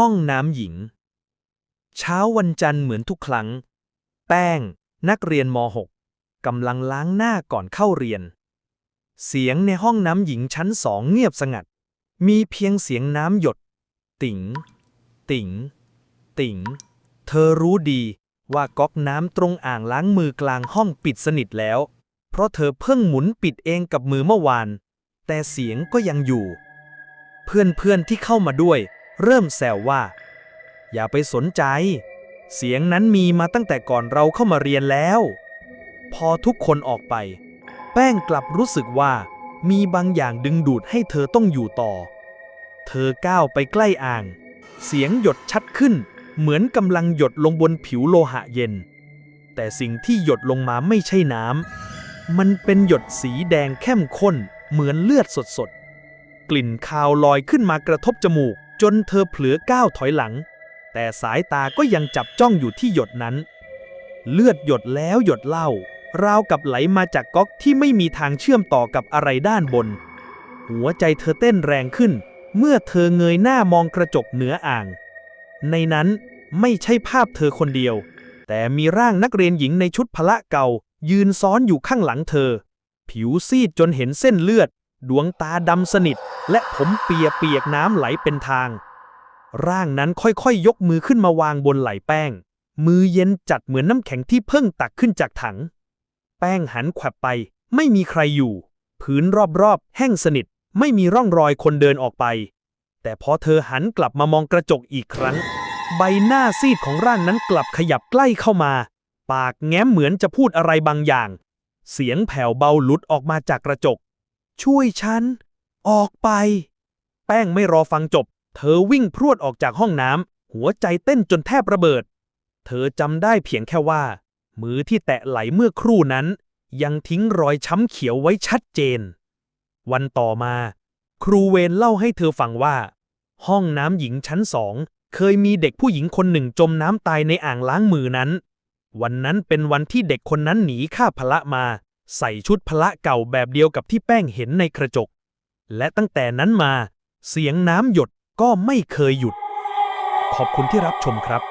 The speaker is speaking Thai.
ห้องน้ำหญิง เช้าวันจันทร์เหมือนทุกครั้ง แป้ง นักเรียนม .6 กำลังล้างหน้าก่อนเข้าเรียน เสียงในห้องน้ำหญิงชั้นสองเงียบสงัด มีเพียงเสียงน้ำหยด ติ๋งติ๋งติ๋งเธอรู้ดีว่าก๊อกน้ำตรงอ่างล้างมือกลางห้องปิดสนิทแล้ว เพราะเธอเพิ่งหมุนปิดเองกับมือเมื่อวาน แต่เสียงก็ยังอยู่ เพื่อนๆที่เข้ามาด้วย เริ่มแซวว่า อย่าไปสนใจ เสียงนั้นมีมาตั้งแต่ก่อนเราเข้ามาเรียนแล้ว พอทุกคนออกไป แป้งกลับรู้สึกว่า มีบางอย่างดึงดูดให้เธอต้องอยู่ต่อ เธอก้าวไปใกล้อ่าง เสียงหยดชัดขึ้น เหมือนกำลังหยดลงบนผิวโลหะเย็น แต่สิ่งที่หยดลงมาไม่ใช่น้ำมันเป็นหยดสีแดงเข้มข้น เหมือนเลือดสดๆกลิ่นคาวลอยขึ้นมากระทบจมูก จนเธอเผลอก้าวถอยหลัง แต่สายตาก็ยังจับจ้องอยู่ที่หยดนั้น เลือดหยดแล้วหยดเล่าราวกับไหลมาจากก๊อกที่ไม่มีทางเชื่อมต่อกับอะไรด้านบน หัวใจเธอเต้นแรงขึ้น เมื่อเธอเงยหน้ามองกระจกเหนืออ่าง ในนั้นไม่ใช่ภาพเธอคนเดียว แต่มีร่างนักเรียนหญิงในชุดพละเก่า ยืนซ้อนอยู่ข้างหลังเธอ ผิวซีดจนเห็นเส้นเลือด ดวงตาดำสนิท และผมเปียเปียกน้ำไหลเป็นทาง ร่างนั้นค่อยๆยกมือขึ้นมาวางบนไหลแป้ง มือเย็นจัดเหมือนน้ำแข็งที่เพิ่งตักขึ้นจากถัง แป้งหันขวับไป ไม่มีใครอยู่ พื้นรอบๆ แห้งสนิท ไม่มีร่องรอยคนเดินออกไป แต่พอเธอหันกลับมามองกระจกอีกครั้ง ใบหน้าซีดของร่างนั้นกลับขยับใกล้เข้ามา ปากแง้มเหมือนจะพูดอะไรบางอย่าง เสียงแผ่วเบาหลุดออกมาจากกระจก ช่วยฉัน ออกไป แป้งไม่รอฟังจบ เธอวิ่งพรวดออกจากห้องน้ำหัวใจเต้นจนแทบระเบิด เธอจำได้เพียงแค่ว่า มือที่แตะไหลเมื่อครู่นั้น ยังทิ้งรอยช้ำเขียวไว้ชัดเจน วันต่อมา ครูเวรเล่าให้เธอฟังว่า ห้องน้ำหญิงชั้นสองเคยมีเด็กผู้หญิงคนหนึ่งจมน้ำตายในอ่างล้างมือนั้น วันนั้นเป็นวันที่เด็กคนนั้นหนีข้าพละมา ใส่ชุดพละเก่าแบบเดียวกับที่แป้งเห็นในกระจก และตั้งแต่นั้นมา เสียงน้ำหยดก็ไม่เคยหยุด ขอบคุณที่รับชมครับ